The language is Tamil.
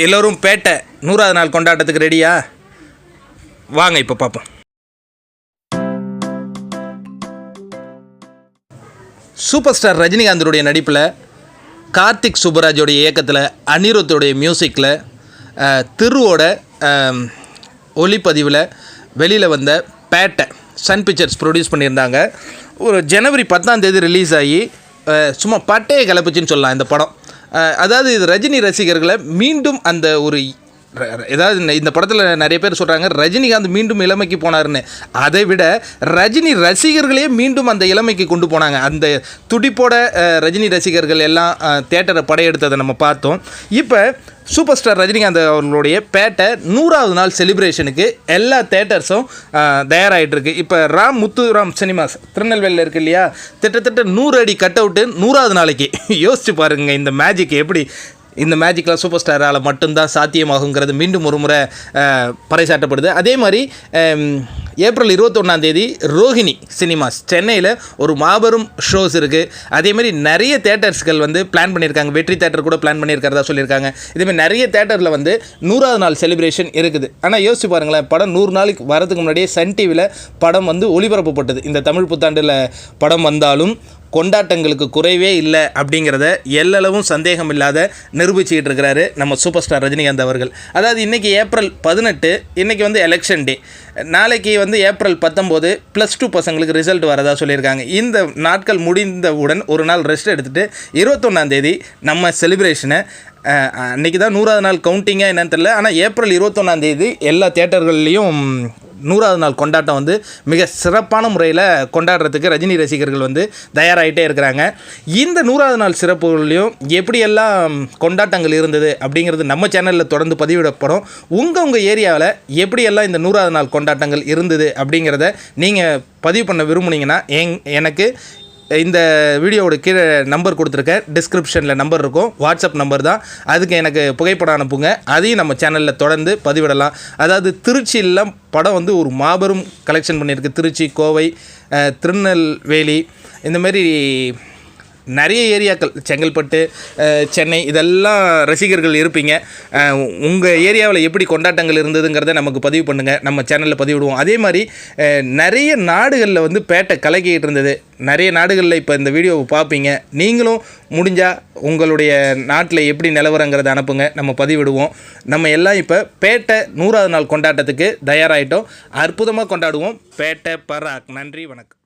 எல்லோரும் பேட்டை நூறாவது நாள் கொண்டாட்டத்துக்கு ரெடியா? வாங்க இப்போ பார்ப்போம் சூப்பர் ஸ்டார் ரஜினிகாந்தருடைய நடிப்பில் கார்த்திக் சுப்பராஜோடைய இயக்கத்தில் அனிருத்தோடைய மியூசிக்கில் திருவோட ஒளிப்பதிவில் வெளியில் வந்த பேட்டை சன் பிக்சர்ஸ் ப்ரொடியூஸ் பண்ணியிருந்தாங்க. ஒரு ஜனவரி பத்தாம் தேதி ரிலீஸ் ஆகி சும்மா பட்டையை கிளப்பிச்சின்னு சொல்லலாம் இந்த படம். அதாவது இது ரஜினி ரசிகர்களை மீண்டும் அந்த ஒரு ஏதாவது இந்த- படத்தில் நிறைய பேர் சொல்கிறாங்க ரஜினிகாந்த் மீண்டும் இளமைக்கு போனாருன்னு. அதை விட ரஜினி ரசிகர்களே மீண்டும் அந்த இளமைக்கு கொண்டு போனாங்க. அந்த துடிப்போட ரஜினி ரசிகர்கள் எல்லாம் தேட்டரை படையெடுத்ததை நம்ம பார்த்தோம். இப்போ சூப்பர் ஸ்டார் ரஜினிகாந்த் அவர்களுடைய பேட்டை நூறாவது நாள் செலிப்ரேஷனுக்கு எல்லா தேட்டர்ஸும் தயாராகிட்டுருக்கு இப்போ ராம் முத்துராம் சினிமாஸ் திருநெல்வேலியில் இருக்கு இல்லையா? திட்டத்தட்ட நூறு அடி கட் அவுட்டு நூறாவது நாளைக்கு. யோசிச்சு பாருங்க இந்த மேஜிக் எப்படி இந்த மேஜிக்கில் சூப்பர் ஸ்டாரால் மட்டும்தான் சாத்தியமாகுங்கிறது மீண்டும் ஒரு முறை பறைசாட்டப்படுது அதே மாதிரி ஏப்ரல் இருபத்தொன்னாம் தேதி ரோஹிணி சினிமாஸ். சென்னையில் ஒரு மாபெரும் ஷோஸ் இருக்குது அதே மாதிரி நிறைய தேட்டர்ஸ்கள் வந்து பிளான் பண்ணியிருக்காங்க. வெற்றி தேட்டர் கூட பிளான் பண்ணியிருக்கிறதா சொல்லியிருக்காங்க. இதேமாதிரி நிறைய தேட்டரில் வந்து நூறாவது நாள் செலிப்ரேஷன் இருக்குது. ஆனால் யோசிச்சு பாருங்களேன் படம் நூறு நாளைக்கு வரதுக்கு முன்னாடியே சன் டிவியில் படம் வந்து ஒளிபரப்பப்பட்டது. இந்த தமிழ் புத்தாண்டில் படம் வந்தாலும் கொண்டாட்டங்களுக்கு குறைவே இல்லை அப்படிங்கிறத எல்லளவும் சந்தேகம் இல்லாத நிரூபிச்சுக்கிட்டு இருக்கிறாரு நம்ம சூப்பர் ஸ்டார் ரஜினிகாந்த் அவர்கள். அதாவது இன்றைக்கி ஏப்ரல் பதினெட்டு இன்றைக்கி வந்து எலெக்ஷன் டே நாளைக்கு வந்து ஏப்ரல் பத்தொம்போது ப்ளஸ் டூ பசங்களுக்கு ரிசல்ட் வரதா சொல்லியிருக்காங்க. இந்த நாட்கள் முடிந்தவுடன் ஒரு நாள் ரெஸ்ட் எடுத்துகிட்டு இருபத்தொன்னாந்தேதி நம்ம செலிப்ரேஷனை அன்றைக்கி தான் நூறாவது நாள் கவுண்டிங்காக என்னன்னு தெரில ஆனால் ஏப்ரல் இருபத்தொன்னாந்தேதி எல்லா தேட்டர்கள்லேயும் நூறாவது நாள் கொண்டாட்டம் வந்து மிக சிறப்பான முறையில் கொண்டாடுறதுக்கு ரஜினி ரசிகர்கள் வந்து தயாராகிட்டே இருக்கிறாங்க. இந்த நூறாவது நாள் சிறப்புகளையும் எப்படியெல்லாம் கொண்டாட்டங்கள் இருந்தது அப்படிங்கிறது நம்ம சேனலில் தொடர்ந்து பதிவிடப்படும். உங்கள் உங்கள் ஏரியாவில் எப்படியெல்லாம் இந்த நூறாவது நாள் கொண்டாட்டங்கள் இருந்தது அப்படிங்கிறத நீங்கள் பதிவு பண்ண விரும்புனீங்கன்னா எங் எனக்கு இந்த வீடியோவோட கீழே நம்பர் கொடுத்துருக்கேன் டிஸ்கிரிப்ஷனில் நம்பர் இருக்கும். வாட்ஸ்அப் நம்பர் தான். அதுக்கு எனக்கு புகைப்படம் அனுப்புங்க. அதையும் நம்ம சேனலில் தொடர்ந்து பதிவிடலாம். அதாவது திருச்சியிலாம் படம் வந்து ஒரு மாபெரும் கலெக்ஷன் பண்ணியிருக்கு. திருச்சி கோவை திருநெல்வேலி. இந்த மாதிரி நிறைய ஏரியாக்கள் செங்கல்பட்டு சென்னை இதெல்லாம் ரசிகர்கள் இருப்பீங்க. உங்கள் ஏரியாவில் எப்படி கொண்டாட்டங்கள் இருந்ததுங்கிறத நமக்கு பதிவு பண்ணுங்கள் நம்ம சேனலில் பதிவிடுவோம். அதே மாதிரி நிறைய நாடுகளில் வந்து பேட்டை கலக்கிட்டு இருந்தது. நிறைய நாடுகளில் இப்போ இந்த வீடியோவை பார்ப்பீங்க. நீங்களும் முடிஞ்சால் உங்களுடைய நாட்டில் எப்படி நிலவரங்கிறத அனுப்புங்க. நம்ம பதிவிடுவோம். நம்ம எல்லாம் இப்போ பேட்டை நூறாவது நாள் கொண்டாட்டத்துக்கு தயாராகிட்டோம் அற்புதமாக கொண்டாடுவோம். பேட்டை பராக். நன்றி வணக்கம்.